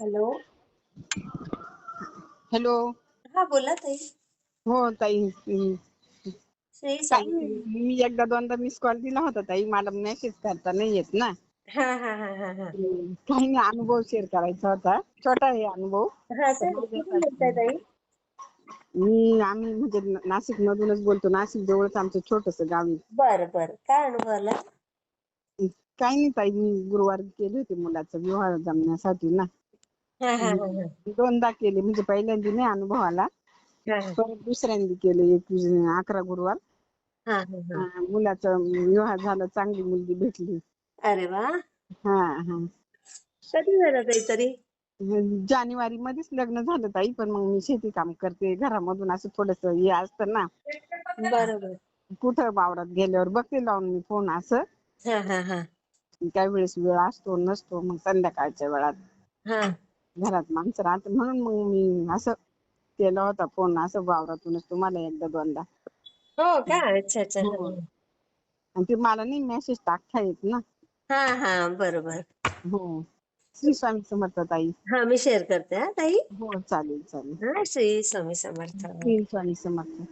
Hello. Hello. हा बोला ताई. हो ताई. श्री ताई मी एकदा दोनदा मिस कॉल दिला होता ताई. मला मेसेज करता नाही येत ना. हा हा हा हा हा. काही नाही अनुभव शेअर करायचा होता. छोटा आहे अनुभव. हा सर कुठून बोलताय ताई. मी आम्ही म्हणजे नाशिक मधूनच बोलतो. नाशिक जवळच आमचं छोटस गाव आहे. बर बर. काय अनुभव आला? काही नाही ताई. मी गुरुवार केले होते मुलाचा विवाह जमण्यासाठी ना. हा हा हा हा. दोनदा केले म्हणजे पहिल्यांदा नाही अनुभव आला हा हा. परत दुसऱ्यांदा केले एकवीस अकरा गुरुवार. हा हा हा. हा, मुलाचा विवाह झाला चांगली मुलगी भेटली. अरे वा. हा हा. कधी झालं ताई तरी? जानेवारी मध्येच लग्न झालं ताई पण मग मी शेती काम करते घरामधून असं थोडस हे असतं ना. बरोबर. कुठं वावरात गेल्यावर बघते लावून मी फोन असं. हा हा हा. काही वेळेस वेळ असतो नसतो मग संध्याकाळच्या वेळात. हा. घरात माणसं राहत म्हणून मग मी असं केला होता फोन असं वावरातूनच तुम्हाला एकदा दोनदा. हो का? अच्छा अच्छा. हो. आणि ते मला नाही मेसेज टाकता येत ना. हा हा. बरोबर. हो. श्री स्वामी समर्थ ताई. हा मी शेअर करते हा ताई. हो चालेल चालेल. हा श्री स्वामी समर्थ. श्री स्वामी समर्थ.